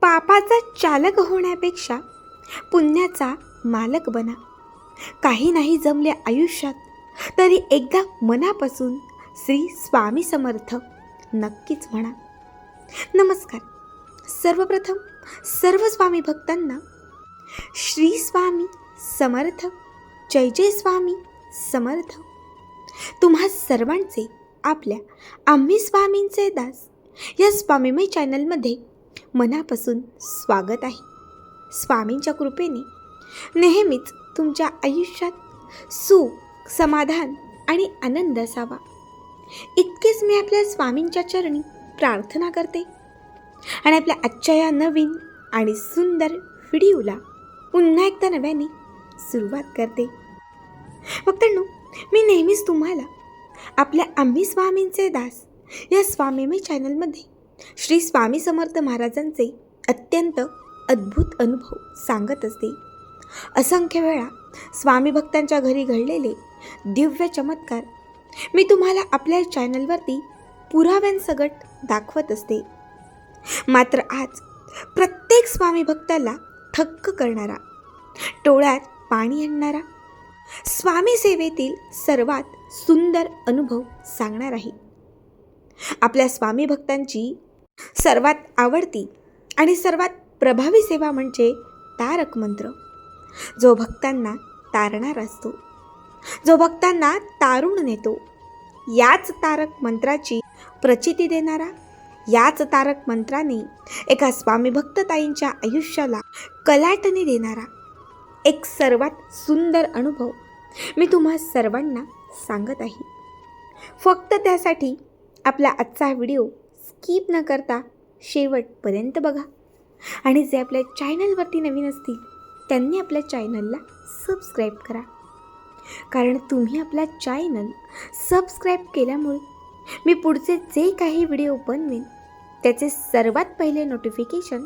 पापाचा चालक होण्यापेक्षा पुण्याचा मालक बना. काही नाही जमले आयुष्यात तरी एकदा मनापासून श्री स्वामी समर्थ नक्कीच म्हणा. नमस्कार. सर्वप्रथम सर्व स्वामी भक्तांना श्री स्वामी समर्थ जय जय स्वामी समर्थ. तुम्हा सर्वांचे आपल्या आम्ही स्वामींचे दास या स्वामीमय चॅनलमध्ये मनापासून स्वागत आहे. स्वामींच्या कृपेने नेहमीच तुमच्या आयुष्यात सुख समाधान आणि आनंद असावा. इतकेच मी आपल्या स्वामींच्या चरणी प्रार्थना करते. आणि आपल्या आजच्या या नवीन आणि सुंदर व्हिडिओला पुन्हा एकदा नव्याने सुरुवात करते. भक्तांनो मी नेहमीच तुम्हाला आपल्या आम्ही स्वामींचे दास या स्वामीमय चॅनलमध्ये श्री स्वामी समर्थ महाराजांचे अत्यंत अद्भुत अनुभव सांगत असते. असंख्य वेळा स्वामी भक्तांच्या घरी घडलेले दिव्य चमत्कार मी तुम्हाला आपल्या चॅनलवरती पुराव्यांसकट दाखवत असते. मात्र आज प्रत्येक स्वामी भक्ताला थक्क करणारा टोळ्यात पाणी आणणारा स्वामी सेवेतील सर्वात सुंदर अनुभव सांगणार आहे. आपल्या स्वामी भक्तांची सर्वात आवडती आणि सर्वात प्रभावी सेवा म्हणजे तारक मंत्र. जो भक्तांना तारणार असतो जो भक्तांना तारुण नेतो याच तारक मंत्राची प्रचिती देणारा याच तारक मंत्राने एका स्वामी भक्तताईंच्या आयुष्याला कलाटणी देणारा एक सर्वात सुंदर अनुभव मी तुम्हा सर्वांना सांगत आहे. फक्त त्यासाठी आपला आजचा व्हिडिओ स्किप न करता शेवटपर्यंत बघा. आणि जे आपल्या चॅनलवरती नवीन असतील त्यांनी आपल्या चॅनलला सबस्क्राईब करा. कारण तुम्ही आपला चॅनल सबस्क्राईब केल्यामुळे मी पुढचे जे काही व्हिडिओ बनवेन त्याचे सर्वात पहिले नोटिफिकेशन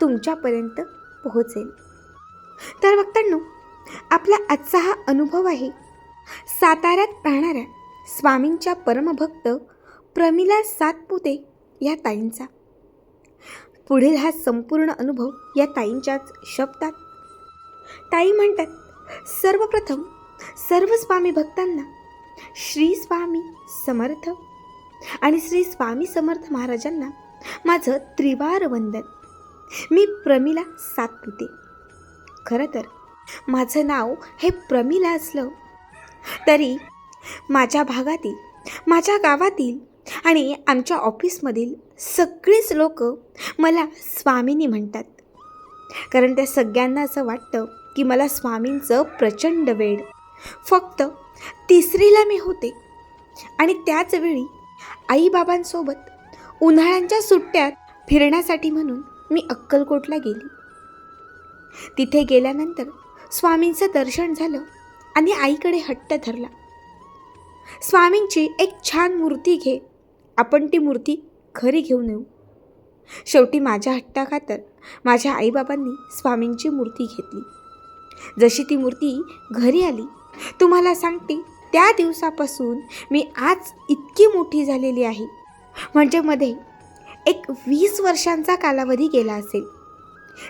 तुमच्यापर्यंत पोहोचेल. तर बघतांनो आपला आजचा हा अनुभव आहे साताऱ्यात राहणाऱ्या स्वामींच्या परमभक्त प्रमिला सातपुते या ताईंचा. पुढील हा संपूर्ण अनुभव या ताईंच्याच शब्दात. ताई म्हणतात सर्वप्रथम सर्व स्वामी भक्तांना श्री स्वामी समर्थ आणि श्री स्वामी समर्थ महाराजांना माझं त्रिवार वंदन. मी प्रमिला सातपुते खरं तर माझं नाव हे प्रमिला असलं तरी माझ्या भागातील माझ्या गावातील आणि आमच्या ऑफिसमधील सगळेच लोक मला स्वामिनी म्हणतात. कारण त्या सगळ्यांना असं वाटतं की मला स्वामींचं प्रचंड वेळ फक्त तिसरीला मी होते. आणि त्याचवेळी आईबाबांसोबत उन्हाळ्यांच्या सुट्ट्यात फिरण्यासाठी म्हणून मी अक्कलकोटला गेली. तिथे गेल्यानंतर स्वामींचं दर्शन झालं आणि आईकडे हट्ट धरला. स्वामींची एक छान मूर्ती घे आपण ती मूर्ती घरी घेऊन येऊ. शेवटी माझ्या हट्टाखातर माझ्या आईबाबांनी स्वामींची मूर्ती घेतली. जशी ती मूर्ती घरी आली तुम्हाला सांगते त्या दिवसापासून मी आज इतकी मोठी झालेली आहे. म्हणजे मध्ये एक वीस वर्षांचा कालावधी गेला असेल.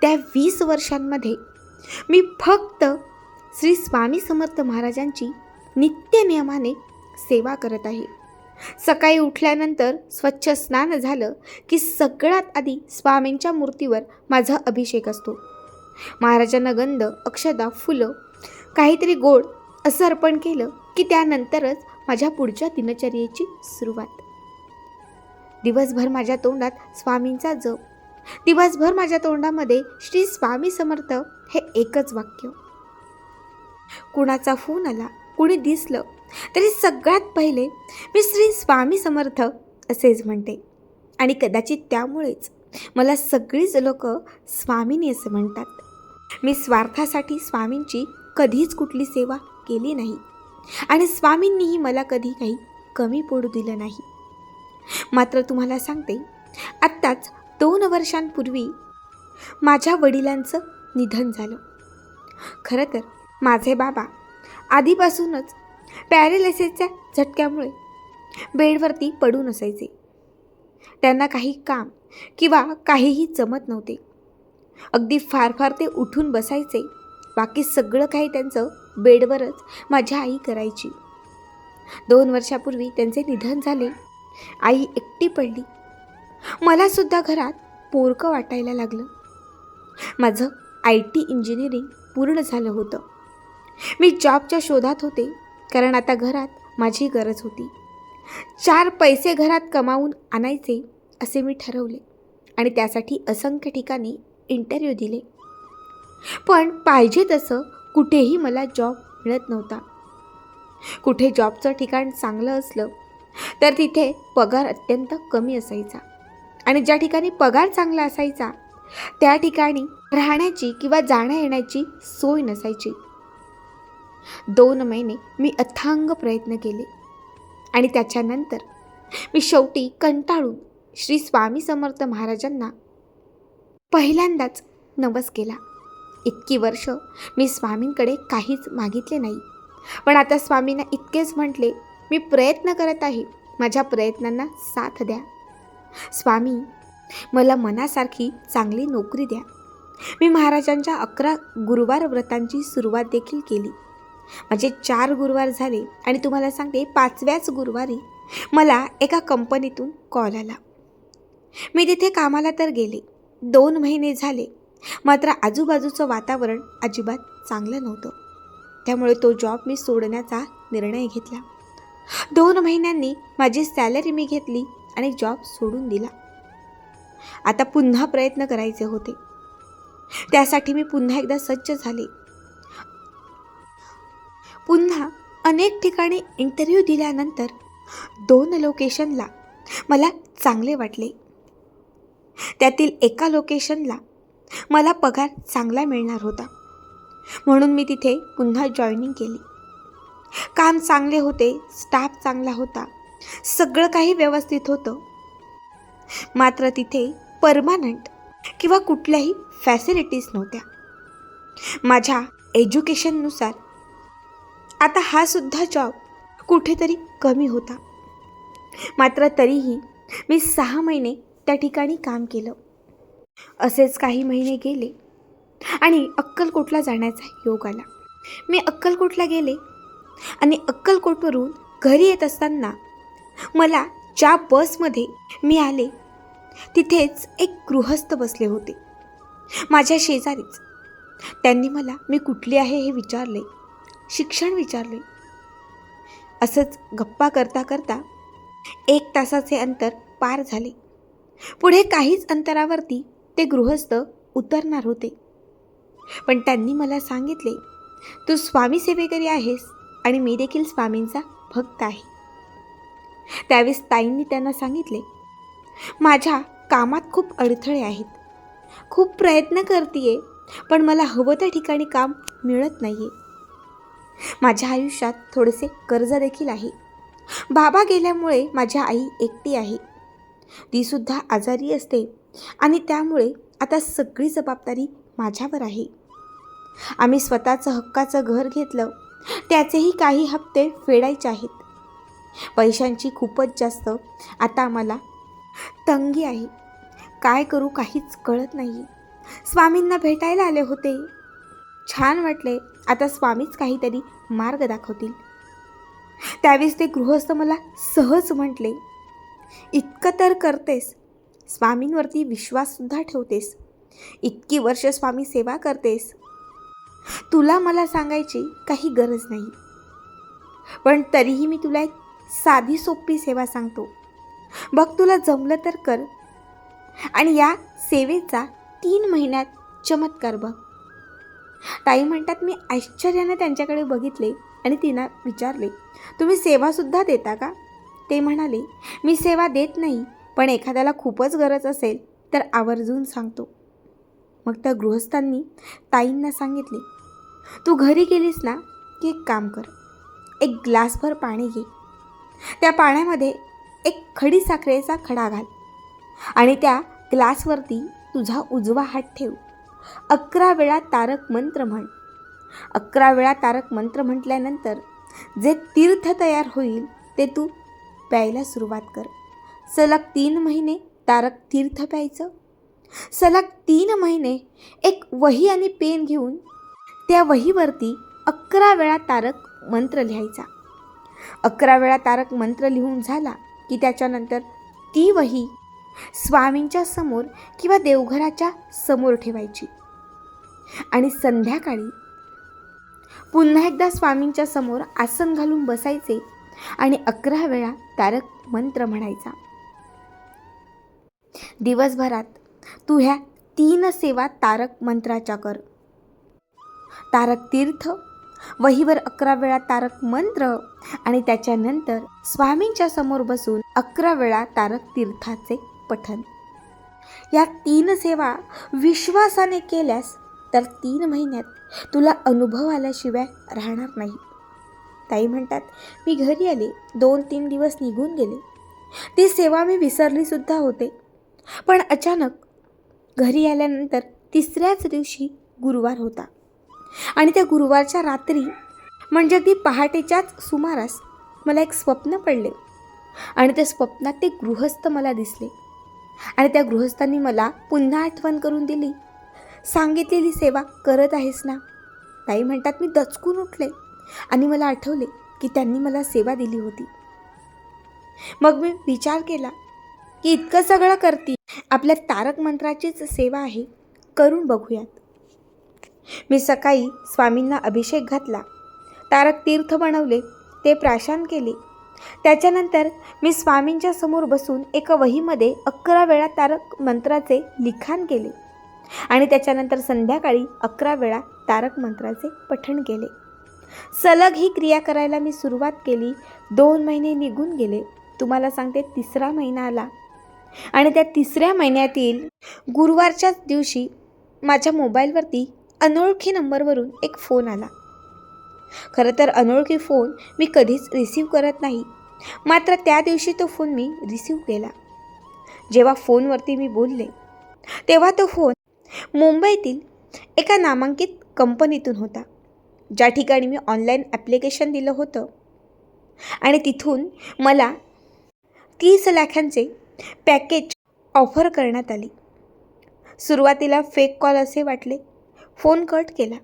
त्या वीस वर्षांमध्ये मी फक्त श्री स्वामी समर्थ महाराजांची नित्य नियमाने सेवा करत आहे. सकाळी उठल्यानंतर स्वच्छ स्नान झालं की सगळ्यात आधी स्वामींच्या मूर्तीवर माझा अभिषेक असतो. महाराजांना गंध अक्षदा फुलं काहीतरी गोड असं अर्पण केलं की त्यानंतरच माझ्या पुढच्या दिनचर्येची सुरुवात. दिवसभर माझ्या तोंडात स्वामींचा जप. दिवसभर माझ्या तोंडामध्ये श्री स्वामी समर्थ हे एकच वाक्य. कुणाचा फोन आला कुणी दिसलं तरी सगळ्यात पहिले मी श्री स्वामी समर्थ असेच म्हणते. आणि कदाचित त्यामुळेच मला सगळीच लोक स्वामीनी असं म्हणतात. मी स्वार्थासाठी स्वामींची कधीच कुठली सेवा केली नाही. आणि स्वामींनीही मला कधी काही कमी पडू दिलं नाही. मात्र तुम्हाला सांगते आत्ताच दोन वर्षांपूर्वी माझ्या वडिलांचं निधन झालं. खरं तर माझे बाबा आधीपासूनच पॅरेलिसिसच्या झटक्यामुळे बेडवरती पडून असायचे त्यांना काही काम किंवा काहीही जमत नव्हते. अगदी फार फार ते उठून बसायचे. बाकी सगळं काही त्यांचं बेडवरच माझ्या आई करायची. दोन वर्षापूर्वी त्यांचे निधन झाले. आई एकटी पडली. मलासुद्धा घरात पोरकं वाटायला लागलं. माझं आय टी इंजिनिअरिंग पूर्ण झालं होतं. मी जॉबच्या शोधात होते. कारण आता घरात माझी गरज होती. चार पैसे घरात कमावून आणायचे असे मी ठरवले आणि त्यासाठी असंख्य ठिकाणी इंटरव्ह्यू दिले. पण पाहिजे तसं कुठेही मला जॉब मिळत नव्हता. कुठे जॉबचं ठिकाण चांगलं असलं तर तिथे पगार अत्यंत कमी असायचा. आणि ज्या ठिकाणी पगार चांगला असायचा त्या ठिकाणी राहण्याची किंवा जाण्या येण्याची सोय नसायची. दोन महिने मी अथांग प्रयत्न केले. आणि त्याच्यानंतर मी शेवटी कंटाळून श्री स्वामी समर्थ महाराजांना पहिल्यांदाच नवस केला. इतकी वर्ष मी स्वामींकडे काहीच मागितले नाही. पण आता स्वामींना इतकेच म्हटले मी प्रयत्न करत आहे. माझ्या प्रयत्नांना साथ द्या. स्वामी मला मनासारखी चांगली नोकरी द्या. मी महाराजांच्या अकरा गुरुवार व्रतांची सुरुवात देखील केली. माझे चार गुरुवार झाले आणि तुम्हाला सांगते पाचव्याच गुरुवारी मला एका कंपनीतून कॉल आला. मी तिथे कामाला तर गेले. दोन महिने झाले. मात्र आजूबाजूचं वातावरण अजिबात चांगलं नव्हतं. त्यामुळे तो जॉब मी सोडण्याचा निर्णय घेतला. दोन महिन्यांनी माझी सॅलरी मी घेतली आणि जॉब सोडून दिला. आता पुन्हा प्रयत्न करायचे होते. त्यासाठी मी पुन्हा एकदा सज्ज झाले. पुन्हा अनेक ठिकाणी इंटरव्ह्यू दिल्यानंतर दोन लोकेशनला मला चांगले वाटले. त्यातील एका लोकेशनला मला पगार चांगला मिळणार होता. म्हणून मी तिथे पुन्हा जॉईनिंग केली. काम चांगले होते स्टाफ चांगला होता सगळं काही व्यवस्थित होतं. मात्र तिथे परमानंट किंवा कुठल्याही फॅसिलिटीज नव्हत्या. माझ्या एज्युकेशननुसार आता हा सुद्धा जॉब कुठेतरी कमी होता. मात्र तरीही मी सहा महिने त्या ठिकाणी काम केलं. असेच काही महिने गेले आणि अक्कलकोटला जाण्याचा योग आला. मी अक्कलकोटला गेले आणि अक्कलकोटवरून घरी येत असताना मला ज्या बसमध्ये मी आले तिथेच एक गृहस्थ बसले होते. माझ्या शेजारीच. त्यांनी मला मी कुठली आहे हे विचारले. शिक्षण विचारले. असंच गप्पा करता करता एक तासाचे अंतर पार झाले. पुढे काहीच अंतरावरती ते गृहस्थ उतरणार होते. पण त्यांनी मला सांगितले तू स्वामी सेवेकरी आहेस आणि मी देखील स्वामींचा भक्त आहे. त्यावेळेस ताईंनी त्यांना सांगितले माझ्या कामात खूप अडथळे आहेत. खूप प्रयत्न करते पण मला हवं त्या ठिकाणी काम मिळत नाही आहे माझ्या आयुष्यात थोडेसे कर्ज देखील आहे. बाबा गेल्यामुळे माझ्या आई एकटी आहे. तीसुद्धा आजारी असते आणि त्यामुळे आता सगळी जबाबदारी माझ्यावर आहे. आम्ही स्वतःचं हक्काचं घर घेतलं. त्याचेही काही हप्ते फेडायचे आहेत. पैशांची खूपच जास्त आता आम्हाला तंगी आहे. काय करू काहीच कळत नाही. स्वामींना भेटायला आले होते. छान वाटले. आता स्वामीच काहीतरी मार्ग दाखवतील. त्यावेळेस ते गृहस्थ मला सहज म्हटले इतकं तर करतेस. स्वामींवरती विश्वाससुद्धा ठेवतेस. इतकी वर्ष स्वामी सेवा करतेस. तुला मला सांगायची काही गरज नाही. पण तरीही मी तुला एक साधी सोपी सेवा सांगतो. बघ तुला जमलं तर कर. आणि या सेवेचा तीन महिन्यात चमत्कार बघ. ताई म्हणतात मी आश्चर्याने त्यांच्याकडे बघितले आणि तिनं विचारले तुम्ही सेवासुद्धा देता का? ते म्हणाले मी सेवा देत नाही पण एखाद्याला खूपच गरज असेल तर आवर्जून सांगतो. मग त्या गृहस्थांनी ताईंना सांगितले तू घरी गेलीस ना की एक काम कर एक ग्लासभर पाणी घे. त्या पाण्यामध्ये एक खडी साखरेचा खडा घाल आणि त्या ग्लासवरती तुझा उजवा हात ठेव. अकरा वेळा तारक मंत्र म्हण. अकरा वेळा तारक मंत्र म्हटल्यानंतर जे तीर्थ तयार होईल ते तू प्यायला सुरुवात कर. सलग तीन महिने तारक तीर्थ प्यायचं. सलग तीन महिने एक वही आणि पेन घेऊन त्या वहीवरती अकरा वेळा तारक मंत्र लिहायचा. अकरा वेळा तारक मंत्र लिहून झाला की त्याच्यानंतर ती वही स्वामींच्या समोर किंवा देवघराच्या समोर ठेवायची. आणि संध्याकाळी पुन्हा एकदा स्वामींच्या समोर आसन घालून बसायचे आणि अकरा वेळा तारक मंत्र म्हणायचा. दिवसभरात तू ह्या तीन सेवा तारक मंत्राच्या कर. तारक तीर्थ वहीवर अकरा वेळा तारक मंत्र आणि त्याच्यानंतर स्वामींच्या समोर बसून अकरा वेळा तारक तीर्थाचे पठन. या तीन सेवा विश्वासाने केल्यास तर तीन महिन्यात तुला अनुभव आल्याशिवाय राहणार नाही. ताई म्हणतात मी घरी आले दोन तीन दिवस निघून गेले. ती सेवा मी विसरली सुद्धा होते. पण अचानक घरी आल्यानंतर तिसऱ्याच दिवशी गुरुवार होता. आणि त्या गुरुवारच्या रात्री म्हणजे अगदी पहाटेच्याच सुमारास मला एक स्वप्न पडले. आणि त्या स्वप्नात ते गृहस्थ मला दिसले. आणि त्या गृहस्थांनी मला पुन्हा आठवण करून दिली. सांगितलेली सेवा करत आहेस ना? ताई म्हणतात मी दचकून उठले. आणि मला आठवले की त्यांनी मला सेवा दिली होती. मग मी विचार केला की इतकं सगळं करती. आपल्या तारक मंत्राचीच सेवा आहे. करून बघूयात. मी सकाळी स्वामींना अभिषेक घातला. तारक तीर्थ बनवले. ते प्राशान केले. त्याच्यानंतर मी स्वामींच्या समोर बसून एका वहीमध्ये अकरा वेळा तारक मंत्राचे लिखाण केले. आणि त्याच्यानंतर संध्याकाळी अकरा वेळा तारक मंत्राचे पठण केले. सलग ही क्रिया करायला मी सुरुवात केली. दोन महिने निघून गेले. तुम्हाला सांगते तिसरा महिना आला. आणि त्या तिसऱ्या महिन्यातील गुरुवारच्याच दिवशी माझ्या मोबाईलवरती अनोळखी नंबरवरून एक फोन आला. खरं तर अनोळखी फोन मी कधीच रिसीव करत नाही. मात्र त्या दिवशी तो फोन मी रिसीव केला. जेव्हा फोनवरती मी बोलले तेव्हा तो फोन मुंबईतील एका नामांकित कंपनीतून होता ज्या ठिकाणी मी ऑनलाईन ॲप्लिकेशन दिलं होतं. आणि तिथून मला तीस लाखांचे पॅकेज ऑफर करण्यात आली. सुरुवातीला फेक कॉल असे वाटले. फोन कट केला.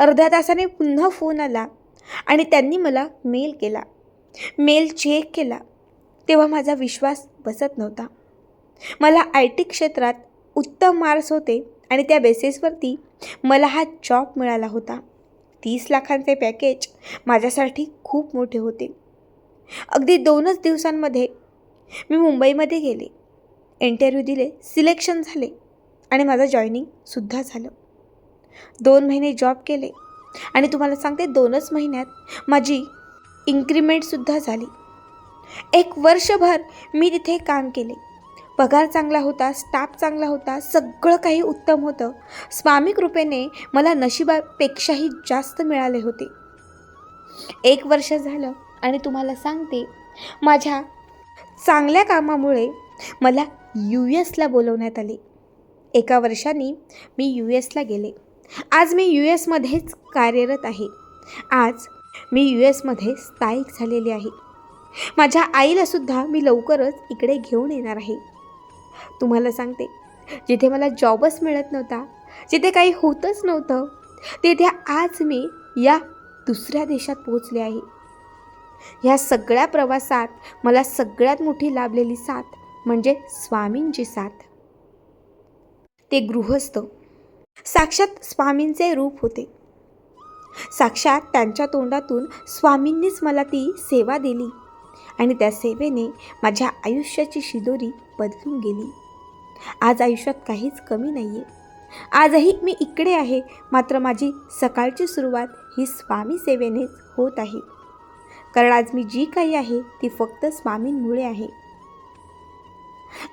अर्ध्या तासाने पुन्हा फोन आला आणि त्यांनी मला मेल केला. मेल चेक केला. तेव्हा माझा विश्वास बसत नव्हता. मला आय टी क्षेत्रात उत्तम मार्क्स होते आणि त्या बेसिसवरती मला हा जॉब मिळाला होता. तीस लाखांचे पॅकेज माझ्यासाठी खूप मोठे होते. अगदी दोनच दिवसांमध्ये मी मुंबईमध्ये गेले. इंटरव्ह्यू दिले सिलेक्शन झाले आणि माझं जॉईनिंगसुद्धा झालं. दोन महिने जॉब केले. आणि तुम्हाला सांगते दोनच महिन्यात माझी इन्क्रीमेंटसुद्धा झाली. एक वर्षभर मी तिथे काम केले. पगार चांगला होता स्टाफ चांगला होता सगळं काही उत्तम होतं. स्वामी कृपेने मला नशिबापेक्षाही जास्त मिळाले होते. एक वर्ष झालं आणि तुम्हाला सांगते माझ्या चांगल्या कामामुळे मला यू एसला बोलवण्यात आले. एका वर्षाने मी यू एसला गेले. आज मी यू एसमध्येच कार्यरत आहे. आज मी यू एसमध्ये स्थायिक झालेले आहे. माझ्या आईलासुद्धा मी लवकरच इकडे घेऊन येणार आहे. तुम्हाला सांगते जिथे मला जॉबच मिळत नव्हता जिथे काही होतच नव्हतं तिथे आज मी या दुसऱ्या देशात पोहोचले आहे. ह्या सगळ्या प्रवासात मला सगळ्यात मोठी लाभलेली साथ म्हणजे स्वामींची साथ. ते गृहस्थ साक्षात स्वामींचे रूप होते. साक्षात त्यांच्या तोंडातून स्वामींनीच मला ती सेवा दिली आणि त्या सेवेने माझ्या आयुष्याची शिदोरी बदलून गेली. आज आयुष्यात काहीच कमी नाही आहे आजही मी इकडे आहे मात्र माझी सकाळची सुरुवात ही स्वामी सेवेनेच होत आहे. कारण आज मी जी काही आहे ती फक्त स्वामींमुळे आहे.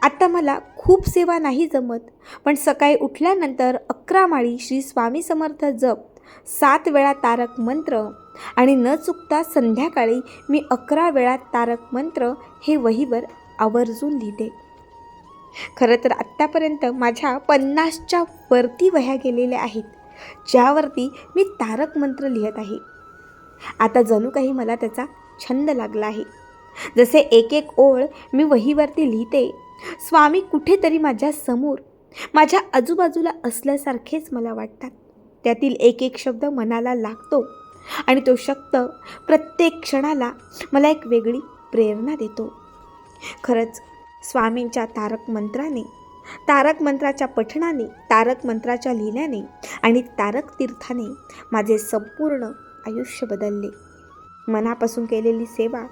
आत्ता मला खूप सेवा नाही जमत पण सकाळी उठल्यानंतर अकरा माळी श्री स्वामी समर्थ जप सात वेळा तारक मंत्र आणि न चुकता संध्याकाळी मी अकरा वेळा तारक मंत्र हे वहीवर आवर्जून लिहिते. खरं तर आत्तापर्यंत माझ्या पन्नासच्या वरती वह्या गेलेल्या आहेत ज्यावरती मी तारक मंत्र लिहित आहे. आता जणू काही मला त्याचा छंद लागला आहे. जसे एक एक ओळ मी वहीवरती लिहिते स्वामी कुठेतरी माझ्यासमोर माझ्या आजूबाजूला असल्यासारखेच मला वाटतात. त्यातील एक एक शब्द मनाला लागतो आणि तो शब्द प्रत्येक क्षणाला मला एक वेगळी प्रेरणा देतो. खरंच स्वामींच्या तारक मंत्राने तारक मंत्राच्या पठणाने तारक मंत्राच्या लिहिण्याने आणि तारक तीर्थाने माझे संपूर्ण आयुष्य बदलले. मनापासून केलेली सेवा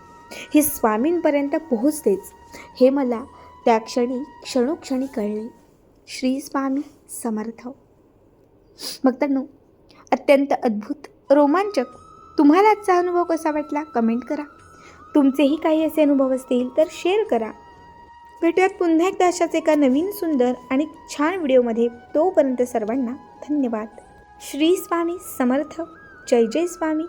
ही स्वामींपर्यंत पोहोचतेच हे मला त्या क्षणी क्षणोक्षणी कळले. श्री स्वामी समर्थ. भक्तांनो अत्यंत अद्भुत रोमांचक. तुम्हाला आजचा अनुभव कसा वाटला? कमेंट करा. तुमचेही काही असे अनुभव असतील तर शेअर करा. भेटूयात पुन्हा एकदा अशाच एका नवीन सुंदर आणि छान व्हिडिओमध्ये. तोपर्यंत सर्वांना धन्यवाद. श्री स्वामी समर्थ. जय जय स्वामी.